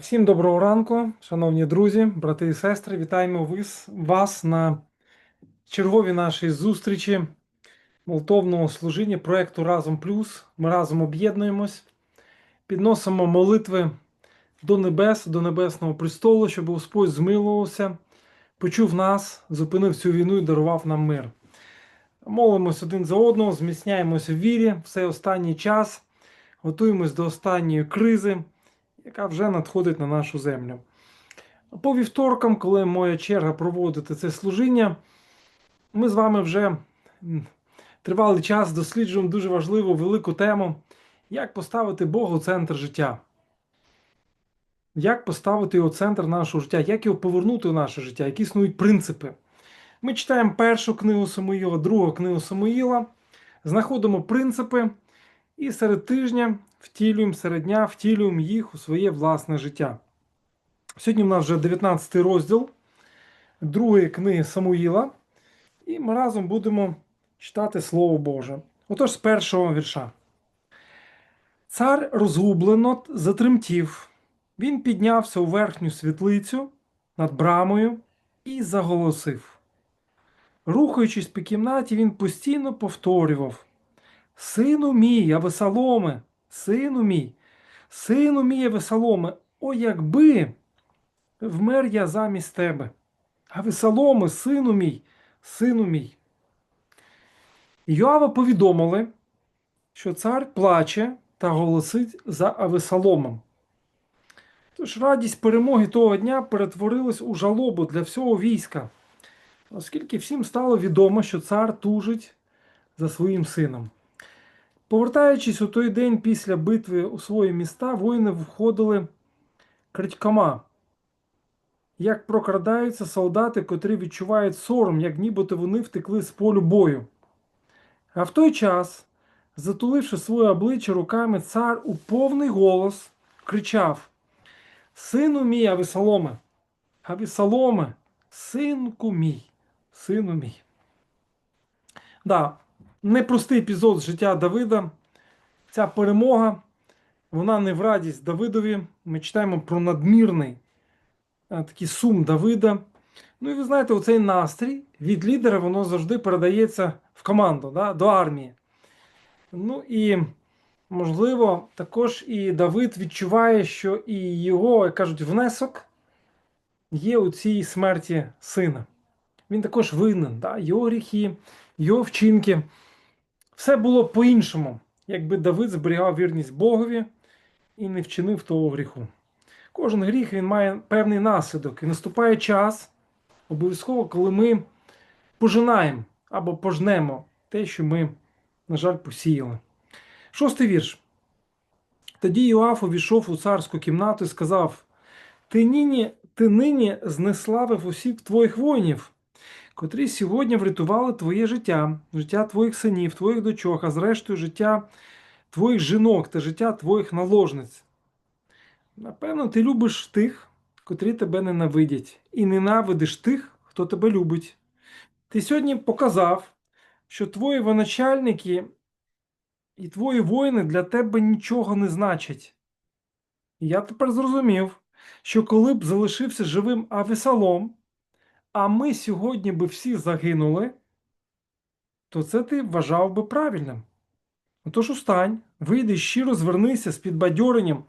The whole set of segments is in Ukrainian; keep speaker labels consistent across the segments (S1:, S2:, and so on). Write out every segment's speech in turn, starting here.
S1: Всім доброго ранку, шановні друзі, брати і сестри. Вітаємо вас на черговій нашій зустрічі молитовного служіння проєкту Разом Плюс. Ми разом об'єднуємось, підносимо молитви до небес, до небесного престолу, щоб Господь змилувався, почув нас, зупинив цю війну і дарував нам мир. Молимось один за одного, зміцняємося в вірі, все останній час, готуємось до останньої кризи яка вже надходить на нашу землю. По вівторкам, коли моя черга проводити це служіння, ми з вами вже тривалий час досліджуємо дуже важливу велику тему, як поставити Бога у центр життя. Як поставити його центр нашого життя, як його повернути у наше життя, які існують принципи. Ми читаємо першу книгу Самуїла, другу книгу Самуїла, знаходимо принципи і серед тижня втілюємо, серед дня втілюємо їх у своє власне життя. Сьогодні в нас вже 19 розділ другої книги Самуїла, і ми разом будемо читати Слово Боже. Отож, з першого вірша. Цар розгублено затремтів. Він піднявся у верхню світлицю над брамою і заголосив. Рухаючись по кімнаті, він постійно повторював: Сину мій, Авесаломе, сину мій, сину мій, Авесаломе, о, якби вмер я замість тебе. Авесаломе, сину мій, сину мій. Йоава повідомили, що цар плаче та голосить за Авесаломом. Тож радість перемоги того дня перетворилась у жалобу для всього війська, оскільки всім стало відомо, що цар тужить за своїм сином. Повертаючись у той день після битви у свої міста, воїни входили крадькома, як прокрадаються солдати, котрі відчувають сором, як нібито вони втекли з полю бою. А в той час, затуливши своє обличчя руками, цар у повний голос кричав: Сину мій, Авесоломе, Авесоломе, синку мій, сину мій. Да, непростий епізод з життя Давида. Ця перемога, вона не в радість Давидові. Ми читаємо про надмірний такий сум Давида. Ну і ви знаєте, оцей настрій від лідера воно завжди передається в команду, да, до армії. Ну і, можливо, також і Давид відчуває, що і його, як кажуть, внесок є у цій смерті сина. Він також винен, да, його гріхи, його вчинки. Все було по-іншому, якби Давид зберігав вірність Богові і не вчинив того гріху. Кожен гріх він має певний наслідок. І наступає час, обов'язково, коли ми пожинаємо або пожнемо те, що ми, на жаль, посіяли. Шостий вірш. Тоді Йоаф увійшов у царську кімнату і сказав: Ти нині, ти нині знеславив усіх твоїх воїнів котрі сьогодні врятували твоє життя, життя твоїх синів, твоїх дочок, а зрештою життя твоїх жінок та життя твоїх наложниць. Напевно, ти любиш тих, котрі тебе ненавидять, і ненавидиш тих, хто тебе любить. Ти сьогодні показав, що твої воначальники і твої воїни для тебе нічого не значать. І я тепер зрозумів, що коли б залишився живим Авесалом, а ми сьогодні би всі загинули, то це ти вважав би правильним. Отож устань, вийди щиро звернися з підбадьоренням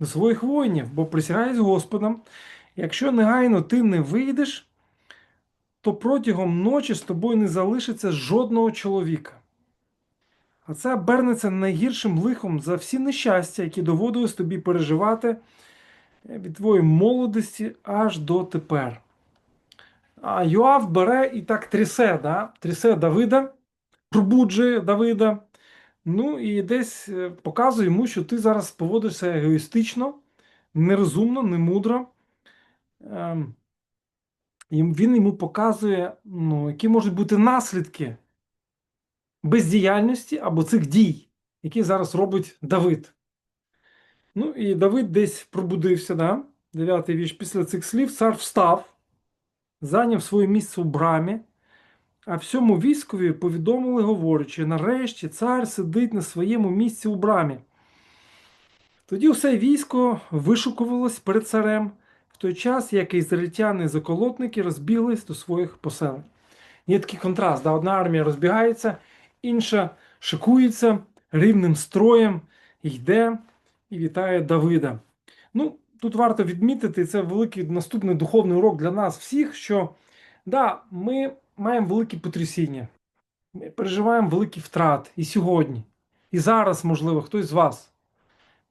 S1: до своїх воїнів, бо присягай з Господом, якщо негайно ти не вийдеш, то протягом ночі з тобою не залишиться жодного чоловіка. А це обернеться найгіршим лихом за всі нещастя, які доводилось тобі переживати від твоєї молодості аж до тепер. А бере і так трясе, да? трясе Давида, пробуджує Давида. Ну і десь е, показує йому, що ти зараз поводишся егоїстично, нерозумно, немудро. Ем, він йому показує, ну, які можуть бути наслідки бездіяльності або цих дій, які зараз робить Давид. Ну і Давид десь пробудився, да? дев'ятий вірш. Після цих слів цар встав зайняв своє місце у брамі, а всьому військові повідомили, говорячи, нарешті цар сидить на своєму місці у брамі. Тоді усе військо вишукувалось перед царем в той час, як ізраїльтяни і заколотники розбіглись до своїх поселень. Є такий контраст, да? одна армія розбігається, інша шикується рівним строєм, йде і вітає Давида. Ну, тут варто відмітити, це великий наступний духовний урок для нас всіх, що да, ми маємо великі потрясіння, ми переживаємо великі втрати і сьогодні, і зараз, можливо, хтось з вас.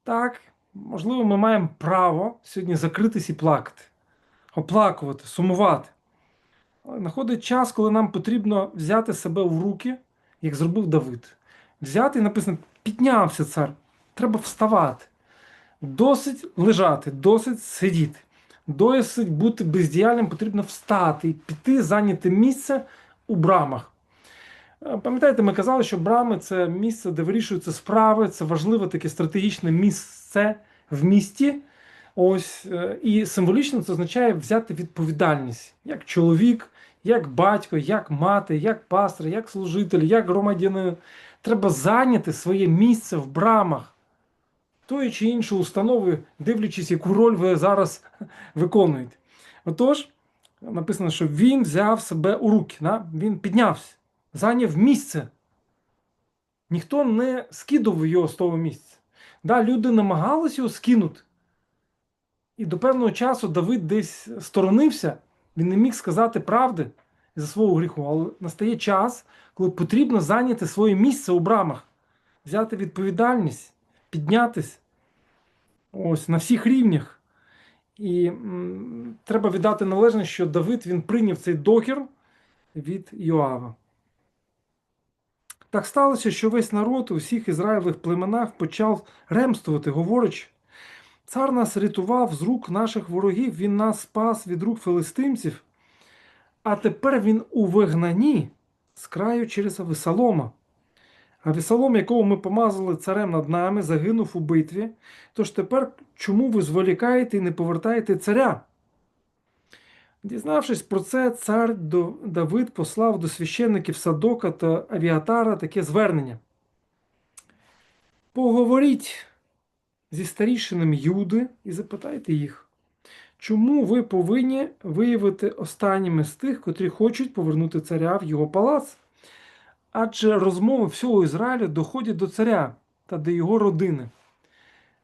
S1: Так, можливо, ми маємо право сьогодні закритись і плакати, оплакувати, сумувати. Але находить час, коли нам потрібно взяти себе в руки, як зробив Давид. Взяти і написано, піднявся цар, треба вставати. Досить лежати, досить сидіти, досить бути бездіяльним, потрібно встати піти, зайняти місце у брамах. Е, Пам'ятаєте, ми казали, що брами це місце, де вирішуються справи, це важливе таке стратегічне місце в місті. Ось, е, І символічно це означає взяти відповідальність як чоловік, як батько, як мати, як пастор, як служитель, як громадянин. Треба зайняти своє місце в брамах тої чи іншої установи, дивлячись, яку роль ви зараз виконуєте. Отож, написано, що він взяв себе у руки, да? він піднявся, зайняв місце. Ніхто не скидував його з того місця. Да, люди намагалися його скинути. І до певного часу Давид десь сторонився, він не міг сказати правди за свого гріху, але настає час, коли потрібно зайняти своє місце у брамах, взяти відповідальність, піднятись ось на всіх рівнях. І м, треба віддати належне, що Давид він прийняв цей докір від Йоава. Так сталося, що весь народ у всіх ізраїлевих племенах почав ремствувати, говорячи, цар нас рятував з рук наших ворогів, він нас спас від рук филистимців, а тепер він у вигнанні з краю через Авесолома. Авесолом, якого ми помазали царем над нами, загинув у битві. Тож тепер чому ви зволікаєте і не повертаєте царя? Дізнавшись про це, цар Давид послав до священників Садока та Авіатара таке звернення. Поговоріть зі старішинами Юди і запитайте їх, чому ви повинні виявити останніми з тих, котрі хочуть повернути царя в його палац? Адже розмови всього Ізраїлю доходять до царя та до його родини.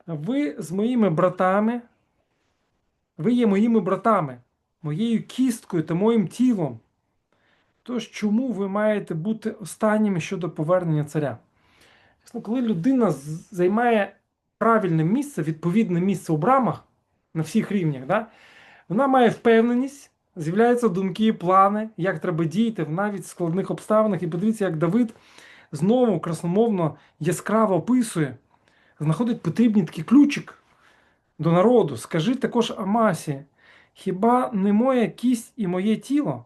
S1: Ви з моїми братами, ви є моїми братами, моєю кісткою та моїм тілом. Тож чому ви маєте бути останніми щодо повернення царя? Коли людина займає правильне місце, відповідне місце у брамах на всіх рівнях, да, вона має впевненість, з'являються думки, плани, як треба діяти в навіть складних обставинах. І подивіться, як Давид знову красномовно яскраво описує, знаходить потрібний такий ключик до народу. Скажи також Амасі, хіба не моя кість і моє тіло?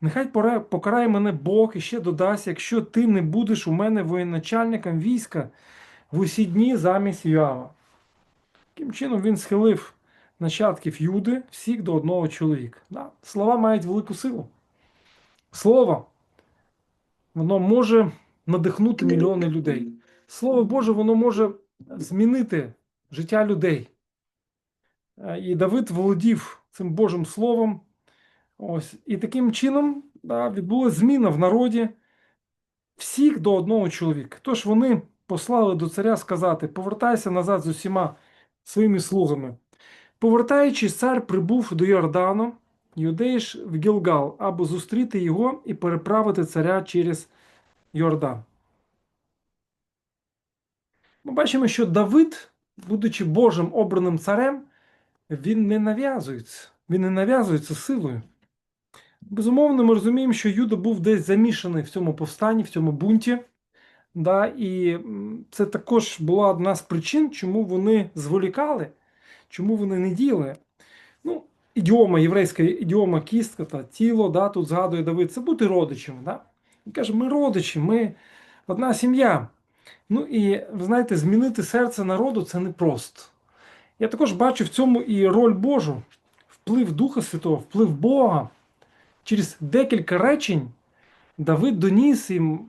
S1: Нехай покарає мене Бог і ще додасть, якщо ти не будеш у мене воєначальником війська в усі дні замість Йоава. Таким чином він схилив нащадків Юди всіх до одного чоловіка. Да. Слова мають велику силу. Слово, воно може надихнути мільйони людей. Слово Боже, воно може змінити життя людей. Е, і Давид володів цим Божим Словом. Ось. І таким чином да, відбулася зміна в народі всіх до одного чоловіка. Тож вони послали до царя сказати: повертайся назад з усіма своїми слугами. Повертаючись, цар прибув до Йордану, юдеїш в Гілгал, аби зустріти його і переправити царя через Йордан. Ми бачимо, що Давид, будучи Божим обраним царем, він не нав'язується, він не нав'язується силою. Безумовно, ми розуміємо, що Юда був десь замішаний в цьому повстанні, в цьому бунті. Да, І це також була одна з причин, чому вони зволікали, чому вони не діяли. Ну, Ідіома, єврейська ідіома кістка та тіло, да, тут згадує Давид, це бути родичами. Да? Він каже, ми родичі, ми одна сім'я. Ну і ви знаєте, змінити серце народу це непросто. Я також бачу в цьому і роль Божу, вплив Духа Святого, вплив Бога. Через декілька речень Давид доніс їм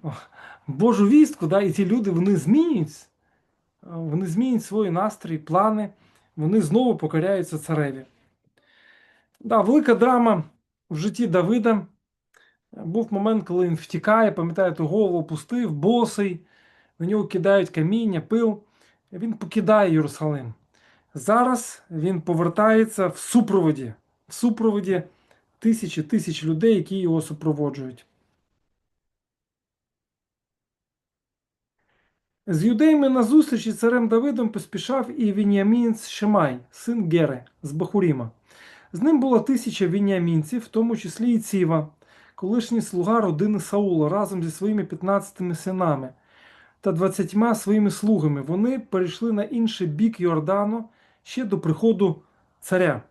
S1: Божу вістку, да, і ці люди вони змінюються. вони змінюють свої настрій, плани, вони знову покоряються цареві. Да, велика драма в житті Давида. Був момент, коли він втікає, пам'ятаєте, голову опустив, босий, на нього кидають каміння, пил. Він покидає Єрусалим. Зараз він повертається в супроводі, в супроводі тисячі тисяч людей, які його супроводжують. З юдеями на зустрічі царем Давидом поспішав і Вініамінець Шимай, син Гери з Бахуріма. З ним було тисяча вініамінців, в тому числі і Ціва, колишній слуга родини Саула, разом зі своїми 15 синами та 20 своїми слугами. Вони перейшли на інший бік Йордану ще до приходу царя.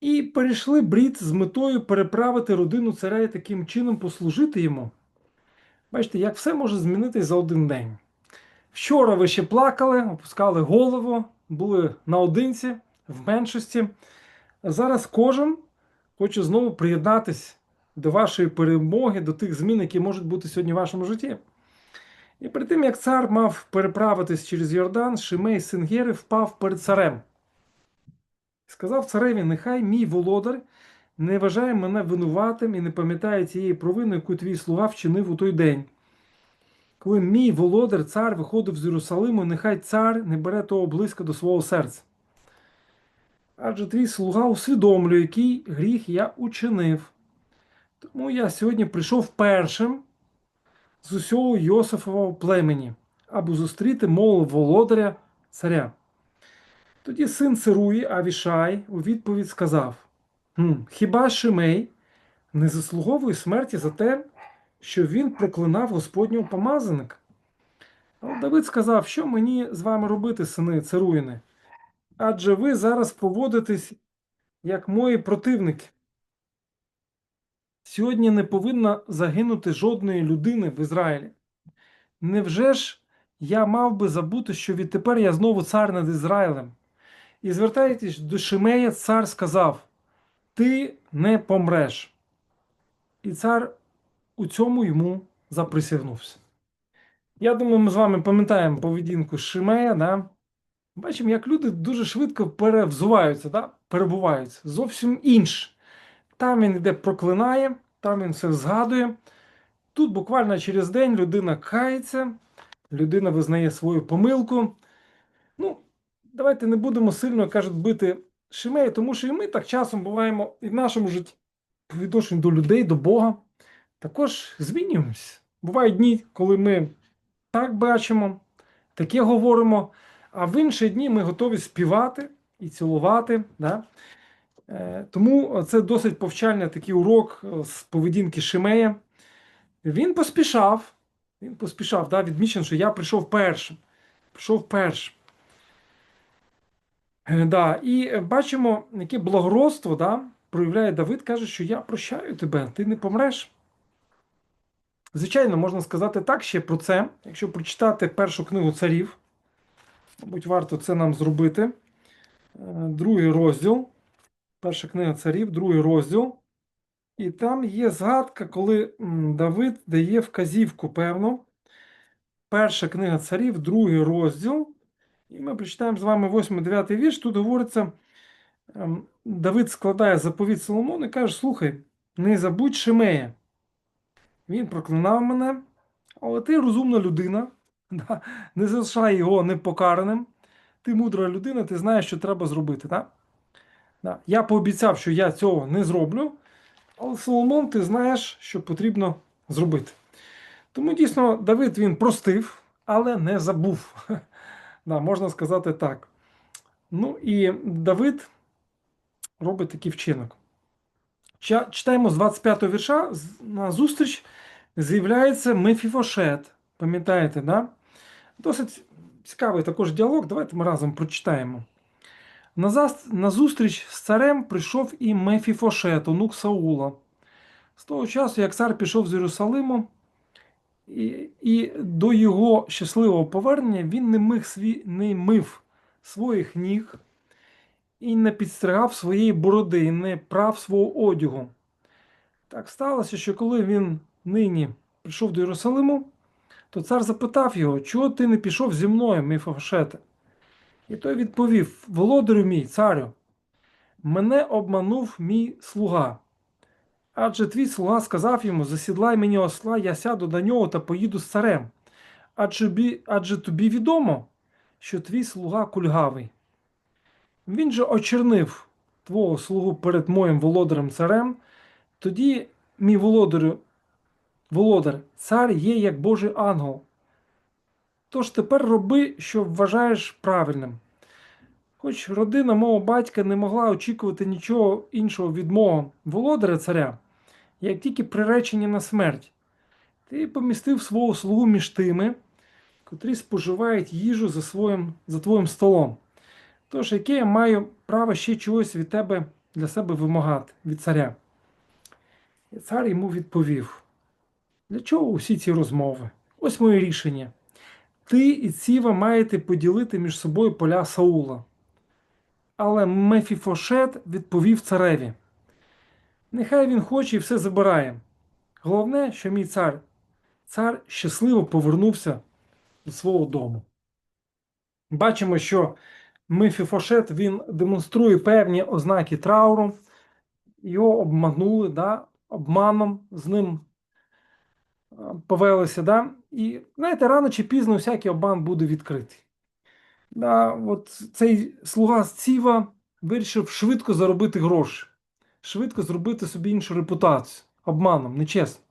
S1: І перейшли брід з метою переправити родину царя і таким чином послужити йому. Бачите, як все може змінитися за один день. Вчора ви ще плакали, опускали голову, були наодинці, в меншості. Зараз кожен хоче знову приєднатися до вашої перемоги, до тих змін, які можуть бути сьогодні в вашому житті. І перед тим, як цар мав переправитись через Йордан, Шимей Сингери впав перед царем. Сказав цареві: нехай мій володар не вважає мене винуватим і не пам'ятає цієї провини, яку твій слуга вчинив у той день. Коли мій володар, цар виходив з Єрусалиму, нехай цар не бере того близько до свого серця. Адже твій слуга усвідомлює, який гріх я учинив. Тому я сьогодні прийшов першим з усього Йосифового племені, аби зустріти мову володаря царя. Тоді син Церуї Авішай у відповідь сказав: «Хм, Хіба Шимей не заслуговує смерті за те, що він проклинав Господнього помазаника? Але Давид сказав, що мені з вами робити, сини Церуїни? Адже ви зараз поводитесь як мої противники. Сьогодні не повинна загинути жодної людини в Ізраїлі. Невже ж я мав би забути, що відтепер я знову цар над Ізраїлем? І звертаючись до Шимея, цар сказав: Ти не помреш. І цар у цьому йому заприсягнувся. Я думаю, ми з вами пам'ятаємо поведінку Шимея. Да? Бачимо, як люди дуже швидко перевзуваються, да? перебуваються. Зовсім інше. Там він іде проклинає, там він все згадує. Тут буквально через день людина кається, людина визнає свою помилку. Ну, давайте не будемо сильно кажуть, бити Шимея, тому що і ми так часом буваємо і в нашому житті по відношенню до людей, до Бога. Також змінюємося. Бувають дні, коли ми так бачимо, таке говоримо, а в інші дні ми готові співати і цілувати. Да? Е, Тому це досить повчальний такий урок е, з поведінки Шимея. Він поспішав, він поспішав, да, відмічено, що я прийшов першим. Прийшов першим. Е, Да, І бачимо, яке благородство да, проявляє Давид, каже, що я прощаю тебе, ти не помреш. Звичайно, можна сказати так ще про це, якщо прочитати першу книгу царів, мабуть, варто це нам зробити. Е, Другий розділ. Перша книга царів, другий розділ. І там є згадка, коли Давид дає вказівку певну. Перша книга царів, другий розділ. І ми прочитаємо з вами 8-9 вірш. Тут говориться, Давид складає заповідь Соломону і каже: Слухай, не забудь Шимея. Він проклинав мене, але ти розумна людина, да, не залишай його непокараним. Ти мудра людина, ти знаєш, що треба зробити. Да? Да. Я пообіцяв, що я цього не зроблю, але Соломон, ти знаєш, що потрібно зробити. Тому дійсно Давид він простив, але не забув. Да, Можна сказати так. Ну і Давид робить такий вчинок. Читаємо з 25 го вірша. На зустріч з'являється Мефіфошет. Пам'ятаєте, да? Досить цікавий також діалог. Давайте ми разом прочитаємо. На, зустріч з царем прийшов і Мефіфошет, онук Саула. З того часу, як цар пішов з Єрусалиму, і, і до його щасливого повернення він не мив, свій, не мив своїх ніг і не підстригав своєї бороди, і не прав свого одягу. Так сталося, що коли він нині прийшов до Єрусалиму, То цар запитав його, чого ти не пішов зі мною, Мефішете? І той відповів: Володарю мій, царю, мене обманув мій слуга. Адже твій слуга сказав йому: Засідлай мені осла, я сяду до нього та поїду з царем. Адже, адже тобі відомо, що твій слуга кульгавий. Він же очернив твого слугу перед моїм володарем царем. Тоді, мій володарю, володар, цар є як Божий ангел. Тож тепер роби, що вважаєш правильним. Хоч родина мого батька не могла очікувати нічого іншого від мого володаря царя, як тільки приречення на смерть, ти помістив свого слугу між тими, котрі споживають їжу за, своїм, за твоїм столом. Тож, яке я маю право ще чогось від тебе для себе вимагати від царя? І цар йому відповів: Для чого усі ці розмови? Ось моє рішення. Ти і Ціва маєте поділити між собою поля Саула. Але Мефіфошет відповів цареві: Нехай він хоче і все забирає. Головне, що мій цар, цар щасливо повернувся до свого дому. Бачимо, що Мефіфошет він демонструє певні ознаки трауру, його обманули, да, обманом з ним е, повелися. Да? І знаєте, рано чи пізно всякий обман буде відкритий. Да, от цей слуга з Ціва вирішив швидко заробити гроші, швидко зробити собі іншу репутацію, обманом, нечесно.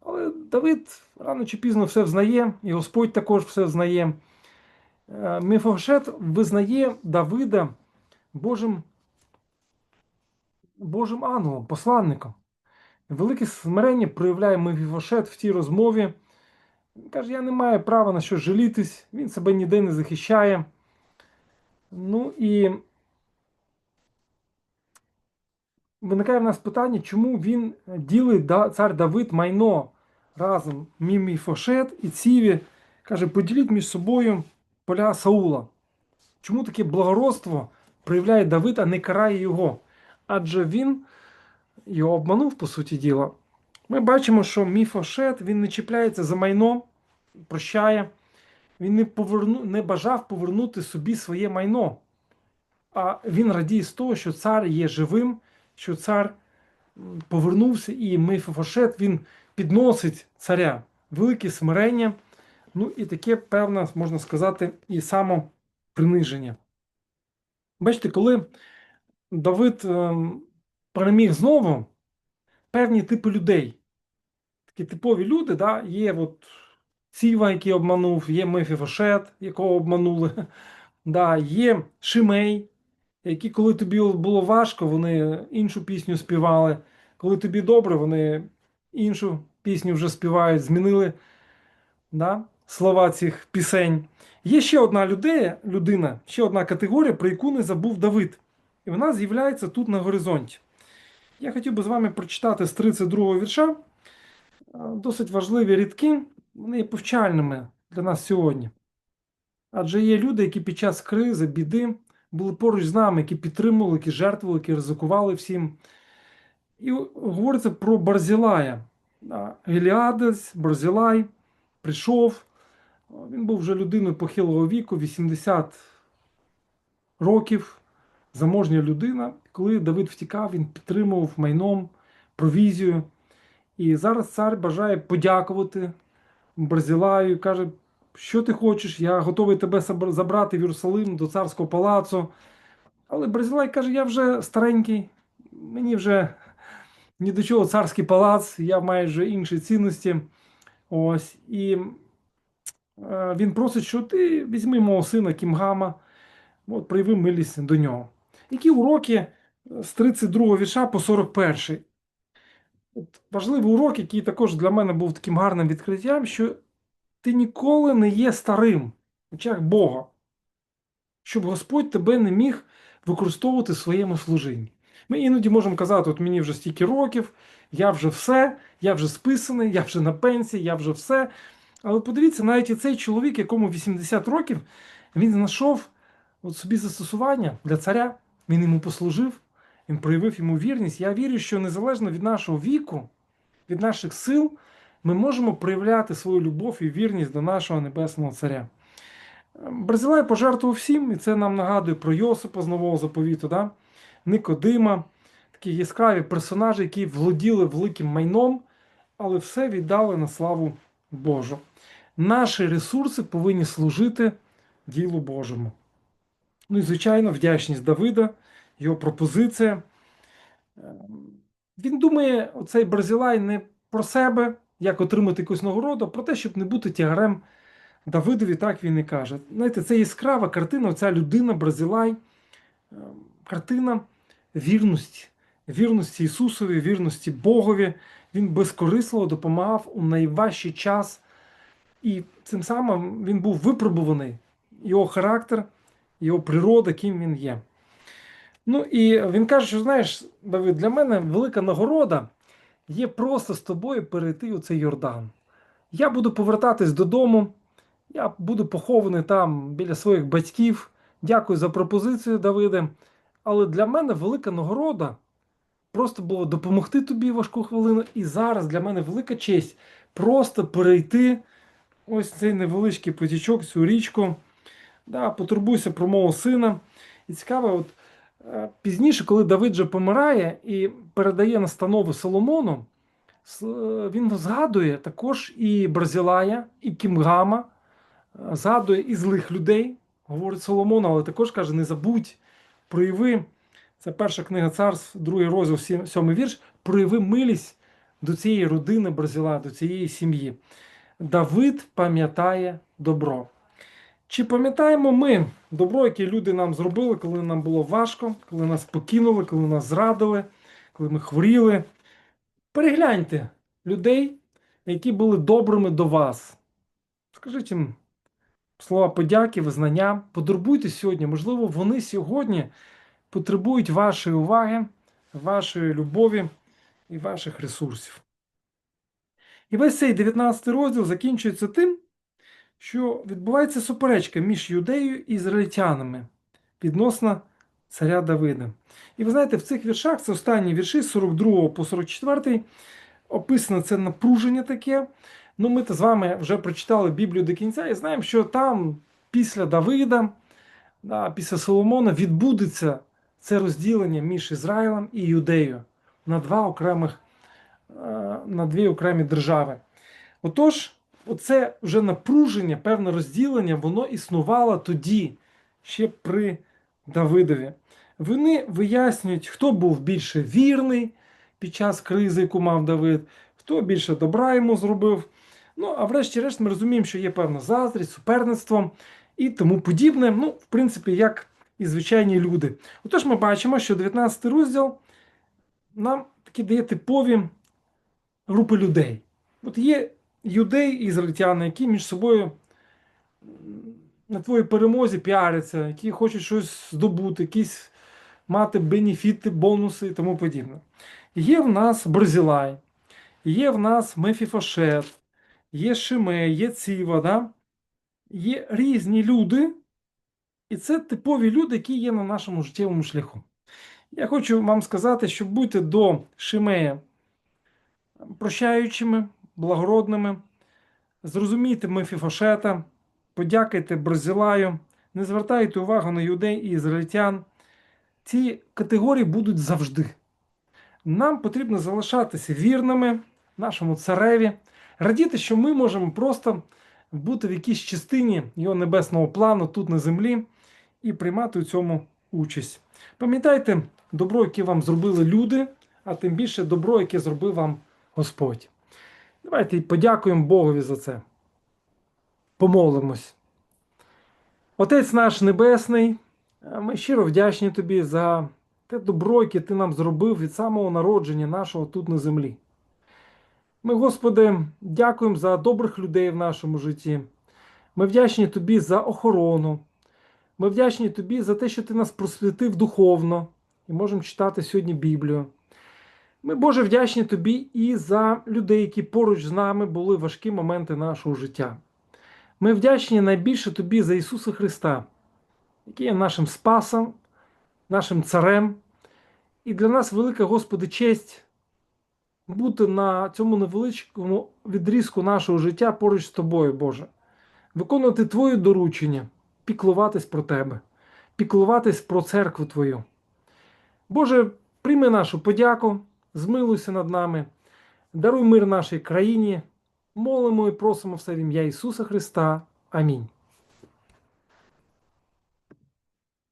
S1: Але Давид рано чи пізно все взнає, і Господь також все взнає. Е, Мефошет визнає Давида Божим, Божим ангелом, посланником. Велике смирення проявляє Мефішет в тій розмові. Він каже, я не маю права на що жалітись, він себе ніде не захищає. Ну і виникає в нас питання, чому він ділить цар Давид майно разом Міміфошет і Ціві. Каже, поділіть між собою поля Саула. Чому таке благородство проявляє Давид, а не карає його? Адже він його обманув, по суті діла. Ми бачимо, що Міфошет він не чіпляється за майно, прощає. Він не, поверну, не бажав повернути собі своє майно. А він радіє з того, що цар є живим, що цар повернувся, і Мефішет він підносить царя. Велике смирення, ну і таке певне, можна сказати, і самоприниження. Бачите, коли Давид ем, переміг знову певні типи людей. Такі типові люди, да, є от Сіва, який обманув, є Мефіфошет, якого обманули, да, є Шимей, які, коли тобі було важко, вони іншу пісню співали. Коли тобі добре, вони іншу пісню вже співають, змінили да, слова цих пісень. Є ще одна людина, людина, ще одна категорія, про яку не забув Давид. І вона з'являється тут на горизонті. Я хотів би з вами прочитати з 32 вірша. Е, Досить важливі рідки, вони є повчальними для нас сьогодні. Адже є люди, які під час кризи, біди були поруч з нами, які підтримували, які жертвували, які ризикували всім. І говориться про Барзілая. Да, Геліадес, Барзілай прийшов. Він був вже людиною похилого віку, 80 років, заможня людина. Коли Давид втікав, він підтримував майном, провізію. І зараз цар бажає подякувати Барзілаю, каже, що ти хочеш, я готовий тебе забрати в Єрусалим до царського палацу. Але Барзілай каже, я вже старенький, мені вже ні до чого царський палац, я маю вже інші цінності. Ось. І е, він просить, що ти візьми мого сина Кімгама, от, прояви милість до нього. Які уроки з 32 вірша по 41? От важливий урок, який також для мене був таким гарним відкриттям, що ти ніколи не є старим в очах Бога, щоб Господь тебе не міг використовувати в своєму служінні. Ми іноді можемо казати, от мені вже стільки років, я вже все, я вже списаний, я вже на пенсії, я вже все. Але подивіться, навіть і цей чоловік, якому 80 років, він знайшов от собі застосування для царя, він йому послужив, він проявив йому вірність. Я вірю, що незалежно від нашого віку, від наших сил, ми можемо проявляти свою любов і вірність до нашого Небесного Царя. Барзилай пожертвував всім, і це нам нагадує про Йосипа з Нового заповіту, да? Никодима, такі яскраві персонажі, які володіли великим майном, але все віддали на славу Божу. Наші ресурси повинні служити ділу Божому. Ну і, звичайно, вдячність Давида, його пропозиція. Ем, Він думає, оцей Барзілай не про себе, як отримати якусь нагороду, а про те, щоб не бути тягарем Давидові, так він і каже. Знаєте, це яскрава картина, оця людина, Бразилай, ем, картина вірності, вірності Ісусові, вірності Богові. Він безкорисливо допомагав у найважчий час. І цим самим він був випробуваний, його характер, його природа, ким він є. Ну і він каже, що знаєш, Давид, для мене велика нагорода є просто з тобою перейти у цей Йордан. Я буду повертатись додому, я буду похований там біля своїх батьків. Дякую за пропозицію, Давиде. Але для мене велика нагорода просто було допомогти тобі важку хвилину. І зараз для мене велика честь просто перейти ось цей невеличкий потічок, цю річку. Да, Потурбуйся про мого сина. І цікаво, от е, пізніше, коли Давид же помирає і передає настанови Соломону, е, він згадує також і Барзілая, і Кімгама, е, згадує і злих людей, говорить Соломон, але також каже: не забудь, прояви. Це перша книга царств, другий розділ, сьомий вірш. Прояви милість до цієї родини Барзіла, до цієї сім'ї. Давид пам'ятає добро. Чи пам'ятаємо ми добро, яке люди нам зробили, коли нам було важко, коли нас покинули, коли нас зрадили, коли ми хворіли? Перегляньте людей, які були добрими до вас. Скажіть їм слова подяки, визнання. Подурбуйте сьогодні. Можливо, вони сьогодні потребують вашої уваги, вашої любові і ваших ресурсів. І весь цей 19 розділ закінчується тим, що відбувається суперечка між юдеєю і ізраїльтянами відносно царя Давида. І ви знаєте, в цих віршах, це останні вірші з 42 по 44, описано це напруження таке. Ну, ми то з вами вже прочитали Біблію до кінця і знаємо, що там після Давида, да, після Соломона відбудеться це розділення між Ізраїлем і Юдеєю на два окремих, е, на дві окремі держави. Отож, оце вже напруження, певне розділення, воно існувало тоді, ще при Давидові. Вони вияснюють, хто був більше вірний під час кризи, яку мав Давид, хто більше добра йому зробив. Ну, а врешті-решт ми розуміємо, що є певна заздрість, суперництво і тому подібне. Ну, в принципі, як і звичайні люди. Отож, ми бачимо, що 19 розділ нам такі дає типові групи людей. От є юдеї і ізраїльтяни, які між собою на твоїй перемозі піаряться, які хочуть щось здобути, якісь мати бенефіти, бонуси і тому подібне. Є в нас Барзілай, є в нас Мефіфошет, є Шимей, є Ціва, да? є різні люди, і це типові люди, які є на нашому життєвому шляху. Я хочу вам сказати, що будьте до Шимея прощаючими, благородними, зрозумійте Мефіфошета, подякайте Барзілаю, не звертайте увагу на юдей і ізраїльтян. Ці категорії будуть завжди. Нам потрібно залишатися вірними нашому цареві, радіти, що ми можемо просто бути в якійсь частині його небесного плану тут на землі і приймати у цьому участь. Пам'ятайте добро, яке вам зробили люди, а тим більше добро, яке зробив вам Господь. Давайте подякуємо Богові за це. Помолимось. Отець наш Небесний, ми щиро вдячні Тобі за те добро, яке Ти нам зробив від самого народження нашого тут на землі. Ми, Господи, дякуємо за добрих людей в нашому житті. Ми вдячні Тобі за охорону. Ми вдячні Тобі за те, що Ти нас просвітив духовно і можемо читати сьогодні Біблію. Ми, Боже, вдячні Тобі і за людей, які поруч з нами були важкі моменти нашого життя. Ми вдячні найбільше Тобі за Ісуса Христа, який є нашим Спасом, нашим Царем. І для нас велика, Господи, честь бути на цьому невеличкому відрізку нашого життя поруч з тобою, Боже. Виконувати Твої доручення, піклуватись про Тебе, піклуватись про церкву Твою. Боже, прийми нашу подяку, змилуйся над нами, даруй мир нашій країні. Молимо і просимо все в ім'я Ісуса Христа. Амінь.